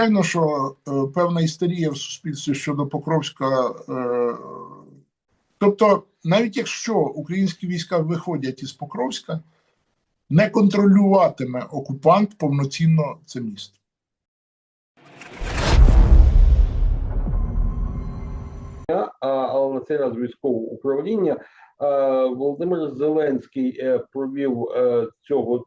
Звичайно, що е, певна істерія в суспільстві щодо Покровська. Е, тобто, навіть якщо українські війська виходять із Покровська, не контролюватиме окупант повноцінно це місто. але на цей раз управління. Е, Володимир Зеленський е, провів е, цього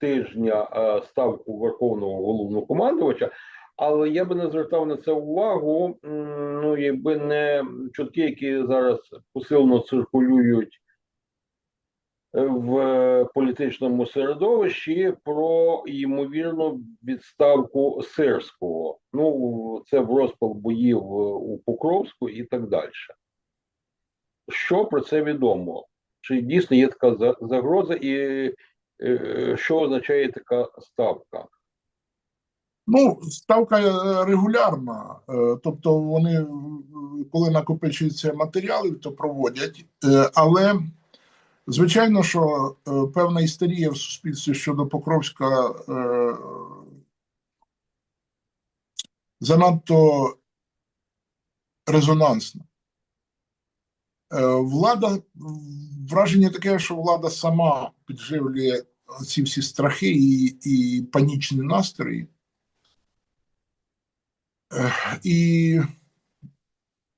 тижня е, ставку Верховного головнокомандувача, але я би не звертав на це увагу. Ну, якби не чутки, які зараз посилено циркулюють в політичному середовищі про ймовірну відставку Сирського. Ну, це в розпал боїв у Покровську і так далі. Що про це відомо? Чи дійсно є така загроза, і е, що означає така ставка? Ну, ставка е, регулярна, е, тобто вони, е, коли накопичуються матеріали, то проводять. Е, Але звичайно, що е, певна істерія в суспільстві щодо Покровська е, занадто резонансна. Е, Влада враження таке, що влада сама підживлює ці всі страхи і, і панічні настрої. І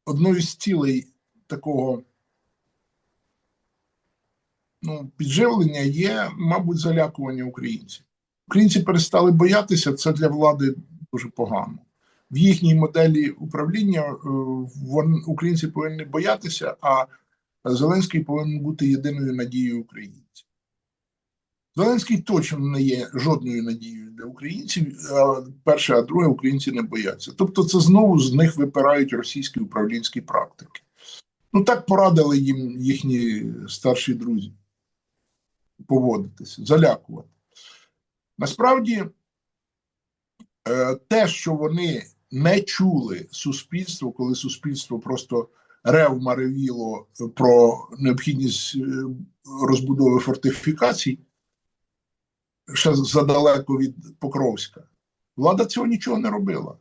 одною з цілей такого ну, підживлення є, мабуть, залякування українців. Українці перестали боятися, це для влади дуже погано. В їхній моделі управління е, вон, українці повинні боятися, а Зеленський повинен бути єдиною надією українців. Зеленський точно не є жодною надією для українців. А перше, а друге, українці не бояться. Тобто, це знову з них випирають російські управлінські практики. Ну так порадили їм їхні старші друзі поводитися, залякувати. Насправді, е, те, що вони не чули суспільство, коли суспільство просто ревма ревіло про необхідність е, розбудови фортифікацій ще задалеко від Покровська. Влада цього нічого не робила.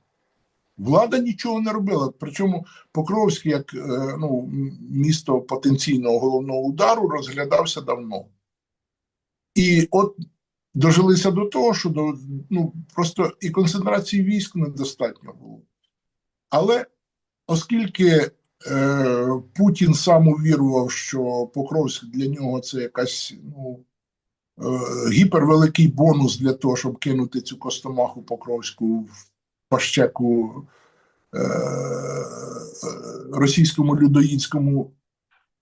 Влада нічого не робила. Причому Покровськ, як е, ну, місто потенційного головного удару, розглядався давно. І от дожилися до того, що до, ну, просто і концентрації військ недостатньо було. Але оскільки Путін сам увірував, що Покровськ для нього це якась ну, е, гіпервеликий бонус для того, щоб кинути цю костомаху Покровську в пащеку е, е, російському людоїдському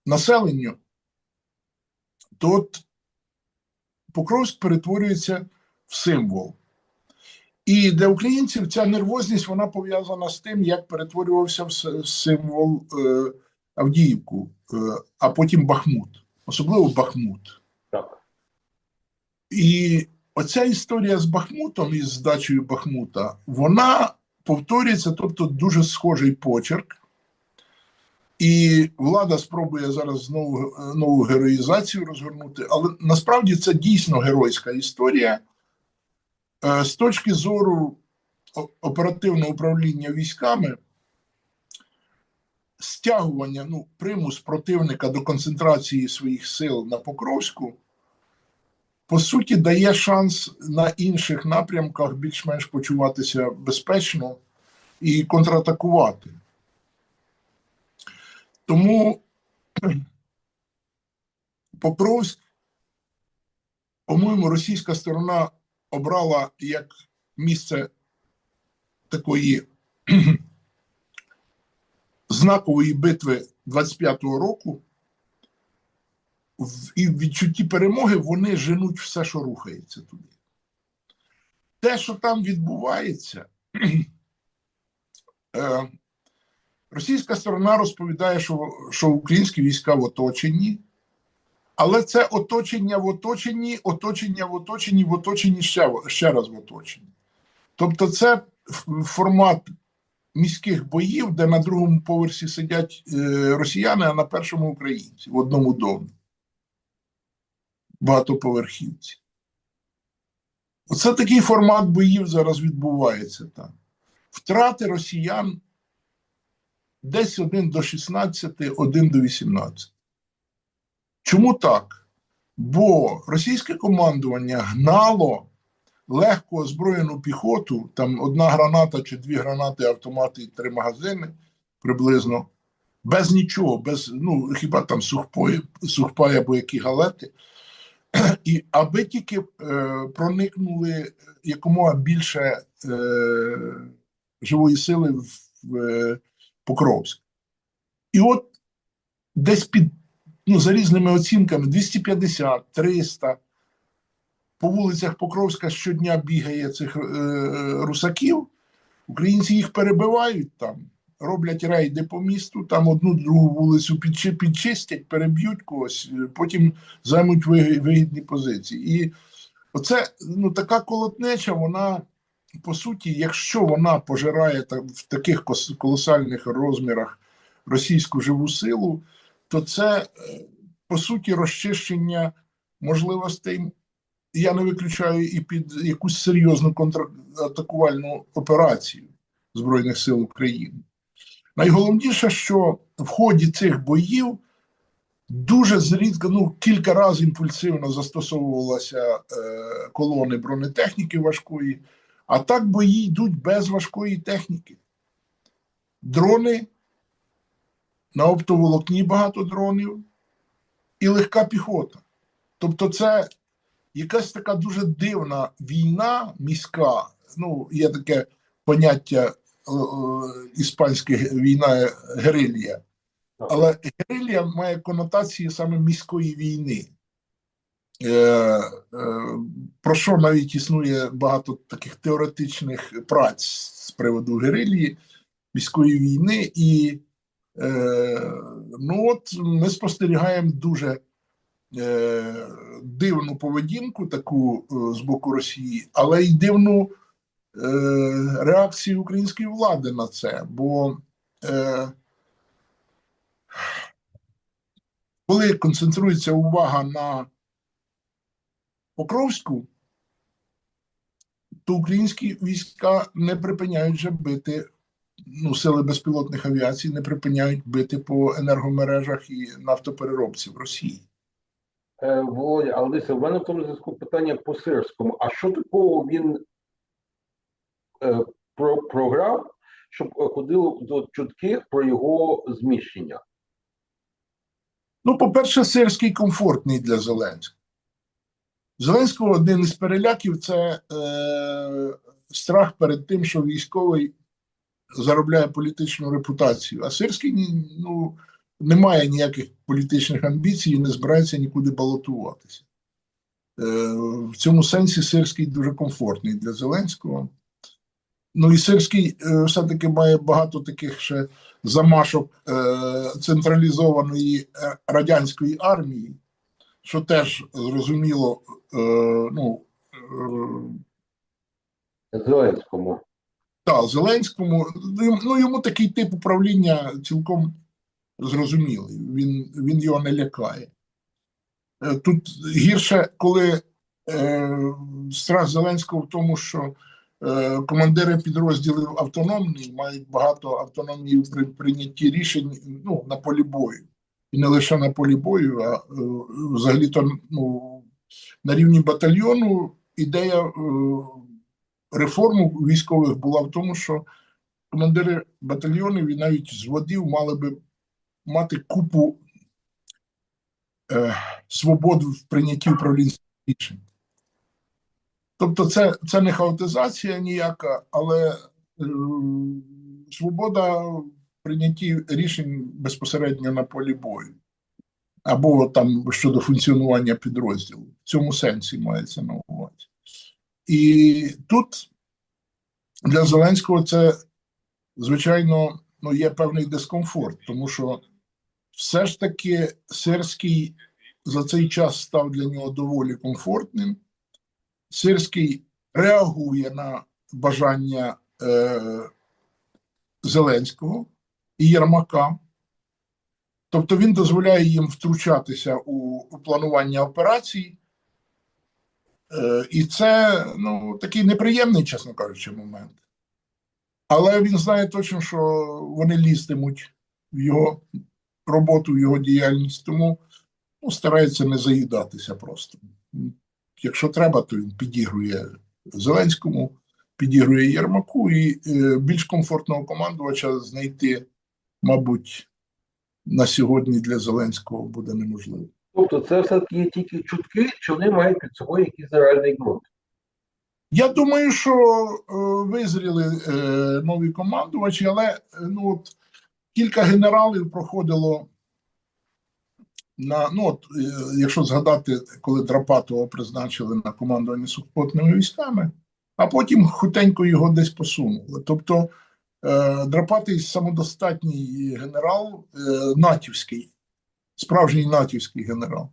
населенню, то от Покровськ перетворюється в символ. І для українців ця нервозність вона пов'язана з тим, як перетворювався в символ е, Авдіївку, е, а потім Бахмут, особливо Бахмут. Так. І оця історія з Бахмутом і з здачею Бахмута, вона повторюється, тобто дуже схожий почерк. І влада спробує зараз знову е, нову героїзацію розгорнути, але насправді це дійсно геройська історія. Е, З точки зору оперативного управління військами, стягування, ну, примус противника до концентрації своїх сил на Покровську по суті, дає шанс на інших напрямках більш-менш почуватися безпечно і контратакувати. Тому Покровськ, по-моєму, російська сторона обрала як місце такої знакової битви 25-го року і в відчутті перемоги вони женуть все, що рухається туди. Те, що там відбувається, е, російська сторона розповідає, що, що українські війська в оточенні, але це оточення в оточенні, оточення в оточенні, в оточенні ще, ще раз в оточенні. Тобто, це формат міських боїв, де на другому поверсі сидять е, росіяни, а на першому українці в одному домі багатоповерхівці. Оце такий формат боїв зараз відбувається там. Втрати росіян десь 1 до 16, 1 до 18. Чому так? Бо російське командування гнало легко озброєну піхоту, там одна граната чи дві гранати, автомати і три магазини приблизно, без нічого, без, ну, хіба там сухпої, сухпай або які галети. І аби тільки е, проникнули якомога більше е, живої сили в, е, Покровськ. І от десь під, ну, за різними оцінками, 250, 300 по вулицях Покровська щодня бігає цих е, русаків. Українці їх перебивають там, роблять рейди по місту, там одну другу вулицю підчи, підчистять, переб'ють когось, е, потім займуть вигідні позиції. І оце ну, така колотнеча, вона по суті, якщо вона пожирає в таких колосальних розмірах російську живу силу, то це е, по суті розчищення можливостей. Я не виключаю і під якусь серйозну контратакувальну операцію Збройних сил України. Найголовніше, що в ході цих боїв дуже зрідка, ну кілька разів імпульсивно застосовувалися е, колони бронетехніки важкої, а так бої йдуть без важкої техніки. Дрони на оптоволокні багато дронів і легка піхота. Тобто, це якась така дуже дивна війна міська. Ну, є таке поняття е, е, іспанське війна герилья. Але герилья має конотації саме міської війни. Е, е, про що навіть існує багато таких теоретичних праць з приводу герильї, міської війни, і е, ну от ми спостерігаємо дуже е, дивну поведінку таку е, з боку Росії, але й дивну е, реакцію української влади на це. Бо е, коли концентрується увага на Покровську, то українські війська не припиняють вже бити, ну, сили безпілотних авіацій не припиняють бити по енергомережах і нафтопереробці в Росії. Е, Володя, але дивися, в мене в тому зв'язку питання по Сирському. А що такого він е, про, програв, щоб е, ходило до чутки про його зміщення? Ну, по-перше, сирський комфортний для Зеленського. Зеленського один із переляків це е, страх перед тим, що військовий заробляє політичну репутацію. А Сирський ну, не має ніяких політичних амбіцій і не збирається нікуди балотуватися. Е, в цьому сенсі Сирський дуже комфортний для Зеленського. Ну і Сирський е, все-таки має багато таких ще замашок е, централізованої радянської армії, що теж зрозуміло, ну, Зеленському. Та, Зеленському, ну, йому такий тип управління цілком зрозумілий. Він, він його не лякає. Е, Тут гірше, коли е, страх Зеленського в тому, що е, командири підрозділів автономні мають багато автономії при прийнятті рішень ну, на полі бою. І не лише на полі бою, а е, взагалі-то ну, на рівні батальйону ідея е, реформу військових була в тому, що командири батальйонів і навіть зводів мали би мати купу е, свобод в прийнятті управлінських рішень. Тобто, це, це не хаотизація ніяка, але е, свобода в рішень безпосередньо на полі бою. Або там щодо функціонування підрозділу. В цьому сенсі мається на увазі. І тут для Зеленського це, звичайно, ну, є певний дискомфорт, тому що все ж таки Сирський за цей час став для нього доволі комфортним. Сирський реагує на бажання е, Зеленського і Єрмака. Тобто він дозволяє їм втручатися у, у планування операцій, І це ну, такий неприємний, чесно кажучи, момент. Але він знає точно, що вони лізтимуть в його роботу, в його діяльність, тому ну, старається не заїдатися просто. Якщо треба, то він підігрує Зеленському, підігрує Єрмаку, і е, більш комфортного командувача знайти, мабуть, на сьогодні для Зеленського буде неможливо. Тобто це все-таки є тільки чутки, чи вони мають під собою якийсь реальний ґрунт? Я думаю, що е, визріли е, нові командувачі, але е, ну, от, кілька генералів проходило на ну, от, е, якщо згадати, коли Драпатова призначили на командування сухопутними військами, а потім хутенько його десь посунули. Тобто е, Драпатий самодостатній генерал, е, натівський, справжній натівський генерал.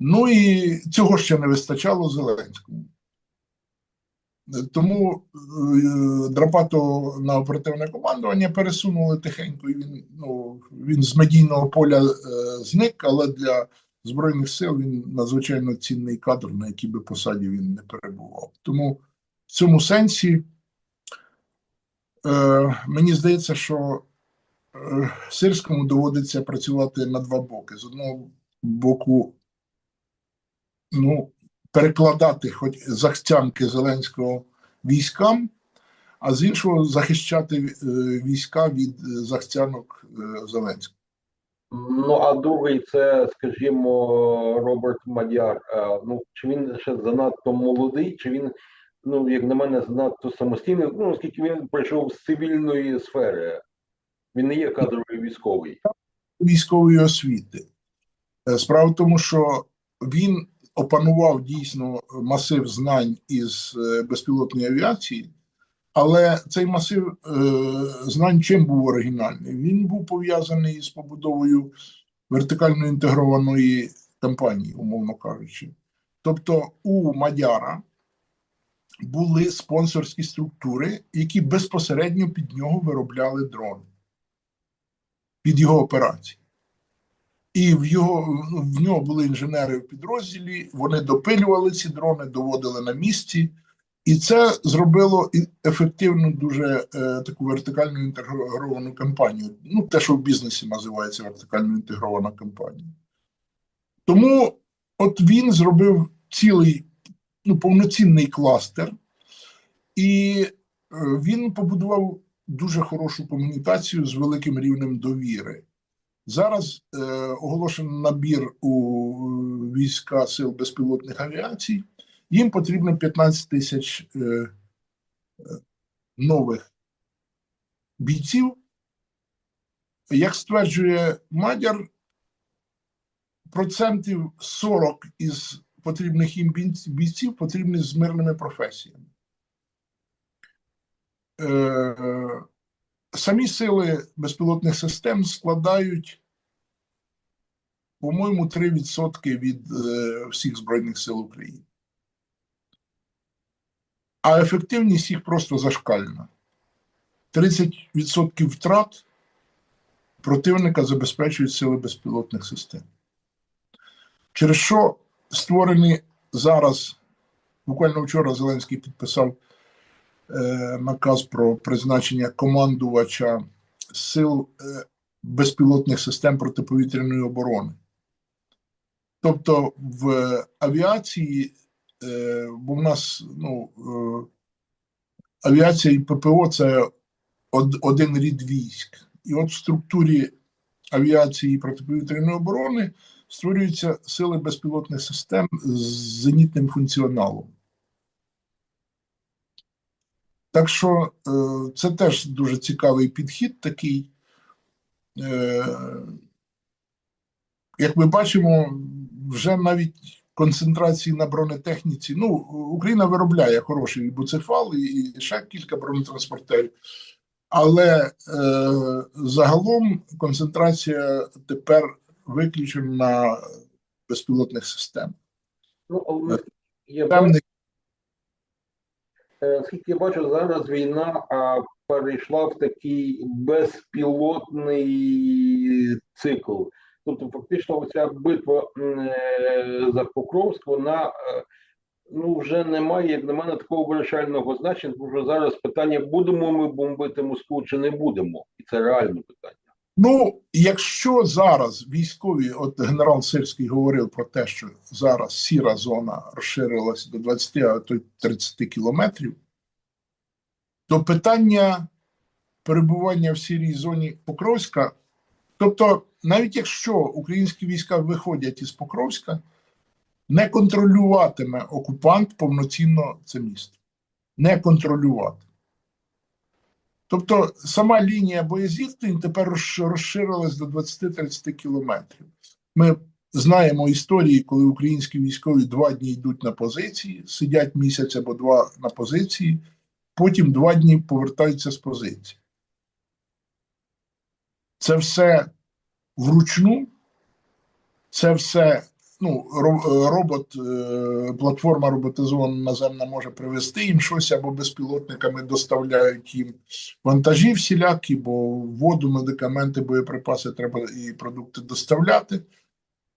Ну і цього ще не вистачало Зеленському. Тому е, Драпато на оперативне командування пересунули тихенько. І він, ну, він з медійного поля е, зник, але для Збройних сил він надзвичайно цінний кадр, на якій би посаді він не перебував. Тому в цьому сенсі е, мені здається, що Сирському доводиться працювати на два боки. З одного боку, ну, перекладати хоч захтянки Зеленського військам, а з іншого захищати е, війська від е, захтянок е, Зеленського. Ну а другий це, скажімо, Роберт Мадяр. Е, Ну чи він ще занадто молодий, чи він, ну як на мене, занадто самостійний, ну оскільки він прийшов з цивільної сфери. Він не є кадровий військовий. Військової освіти. Е, Справа в тому, що він опанував дійсно масив знань із е, безпілотної авіації, але цей масив е, знань чим був оригінальний? Він був пов'язаний з побудовою вертикально інтегрованої компанії, умовно кажучи. Тобто у Мадяра були спонсорські структури, які безпосередньо під нього виробляли дрони під його операції. І в його в нього були інженери в підрозділі, вони допилювали ці дрони, доводили на місці, і це зробило ефективну дуже е, таку вертикально інтегровану кампанію. Ну, те, що в бізнесі називається вертикально інтегрована кампанія. Тому от він зробив цілий ну, повноцінний кластер, і е, він побудував дуже хорошу комунікацію з великим рівнем довіри. Зараз е, оголошено набір у е, війська сил безпілотних авіацій. Їм потрібно 15 тисяч е, нових бійців. Як стверджує Мадяр, процентів 40 із потрібних їм бійців потрібні з мирними професіями. Е, самі сили безпілотних систем складають, по-моєму, 3% від е, всіх Збройних сил України. А ефективність їх просто зашкальна. 30% втрат противника забезпечують сили безпілотних систем. Через що створені зараз, буквально вчора Зеленський підписав наказ про призначення командувача сил е, безпілотних систем протиповітряної оборони. Тобто в авіації, е, бо в нас ну, е, авіація і ППО це один рід військ. І от в структурі авіації і протиповітряної оборони створюються сили безпілотних систем з зенітним функціоналом. Так що е, це теж дуже цікавий підхід такий. Е, як ми бачимо, вже навіть концентрації на бронетехніці. Ну, Україна виробляє хороший буцефал, і, ще кілька бронетранспортерів. Але е, загалом концентрація тепер виключена на безпілотних системах. Ну, але наскільки я е, наскільки я бачу, зараз війна перейшла в такий безпілотний цикл. Тобто, фактично, оця битва е, за Покровськ, вона е, ну, вже немає, як на мене, такого вирішального значення, тому що зараз питання, будемо ми бомбити Москву чи не будемо. І це реальне питання. Ну, якщо зараз військові, от генерал Сирський говорив про те, що зараз сіра зона розширилась до 20, а то й 30 кілометрів, то питання перебування в сірій зоні Покровська, тобто, навіть якщо українські війська виходять із Покровська, не контролюватиме окупант повноцінно це місто. Не контролювати. Тобто сама лінія боєзіткнень тепер розширилась до 20-30 кілометрів. Ми знаємо історії, коли українські військові два дні йдуть на позиції, сидять місяць або два на позиції, потім два дні повертаються з позиції. Це все вручну, це все ну, е, робот, е, платформа роботизована наземна може привезти їм щось або безпілотниками доставляють їм вантажі всілякі, бо воду, медикаменти, боєприпаси треба і продукти доставляти.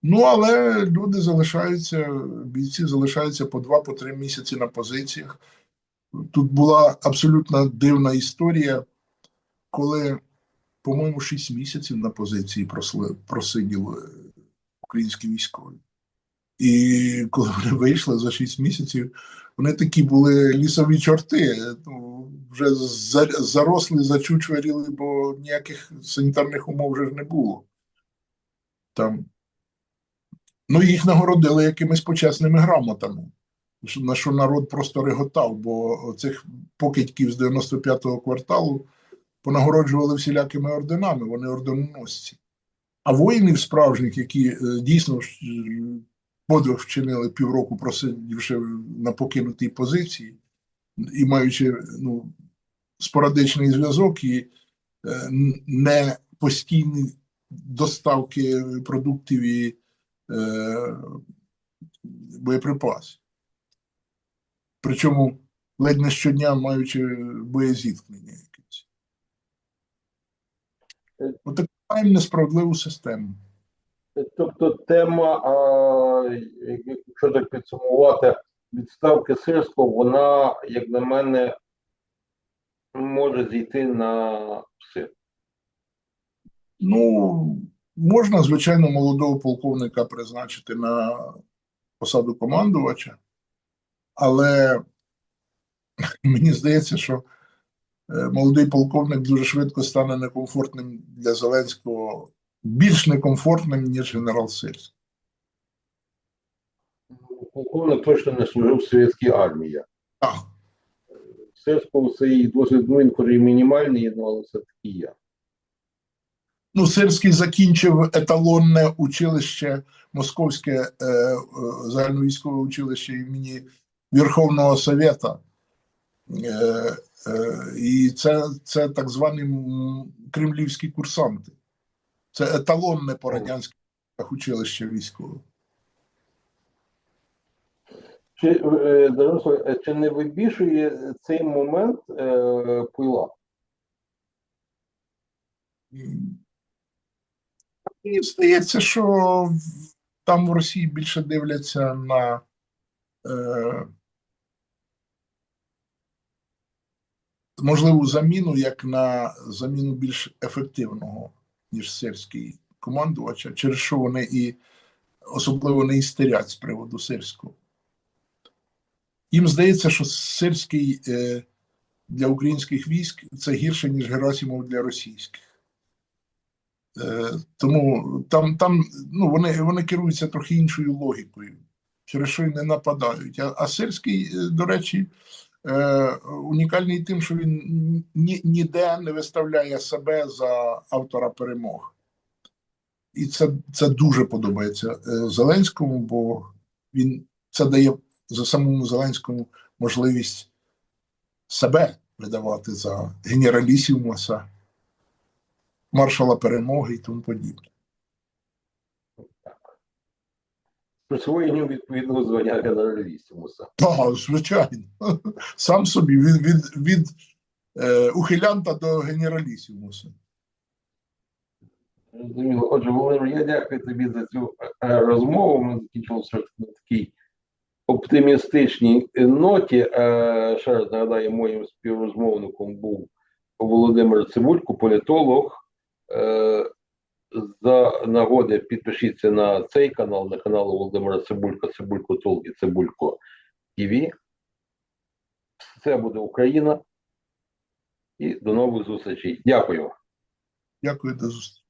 Ну, але люди залишаються, бійці залишаються по два, по три місяці на позиціях. Тут була абсолютно дивна історія, коли, по-моєму, шість місяців на позиції просиділи українські військові. І коли вони вийшли за шість місяців, вони такі були лісові чорти, ну, вже заросли, зачучверіли, бо ніяких санітарних умов вже ж не було. Там. Ну, їх нагородили якимись почесними грамотами, на що народ просто реготав, бо цих покидьків з 95-го кварталу понагороджували всілякими орденами, вони орденоносці. А воїнів справжніх, які е, дійсно подвиг вчинили півроку, просидівши на покинутій позиції і маючи ну, спорадичний зв'язок і е, не постійні доставки продуктів і е, боєприпасів. Причому ледь не щодня маючи боєзіткнення якесь. Е. Отак маємо несправедливу систему. Тобто тема, а, якщо так підсумувати, відставки Сирського, вона, як на мене, може зійти на пси. Ну, можна, звичайно, молодого полковника призначити на посаду командувача, але мені здається, що е, молодий полковник дуже швидко стане некомфортним для Зеленського, більш некомфортним, ніж генерал Сирський. Полковник точно не служив в совєтській армії. Так, Сирського цей досвід, ну, він хоч і мінімальний, ну, але все-таки є. Ну, Сирський закінчив еталонне училище, Московське е, е, загальновійськове училище імені Верховного Совета. Е, е, і це, це так звані кремлівські курсанти. Це еталонне по радянських училище військове. Чи, е, е, чи не вибішує цей момент е, пила? Мені здається, що там в Росії більше дивляться на е, можливу заміну як на заміну більш ефективного, ніж сирський командувача, через що вони і особливо не істерять з приводу сирського. Їм здається, що сирський е, для українських військ це гірше, ніж Герасимов для російських. Е, тому там, там ну, вони, вони керуються трохи іншою логікою, через що й не нападають. А, а Сирський, е, до речі, е, унікальний тим, що він ні, ніде не виставляє себе за автора перемог. І це, це дуже подобається Зеленському, бо він це дає за самому Зеленському можливість себе видавати за генералісімуса, маршала перемоги і тому подібне. Присвоєнню відповідного звання генералісімуса. Так, звичайно. Сам собі від, від, від е, ухилянта до генералісімуса. Отже, Володимир, я дякую тобі за цю е, розмову. Ми закінчили на такій оптимістичній ноті. Е, ще раз нагадаю, моїм співрозмовником був Володимир Цибулько, політолог. Е, за нагоди підпишіться на цей канал, на канал Володимира Цибулько, Цибулько Тул і Цибулько ТВ. Це буде Україна. І до нових зустрічей. Дякую. Дякую до зустрічі.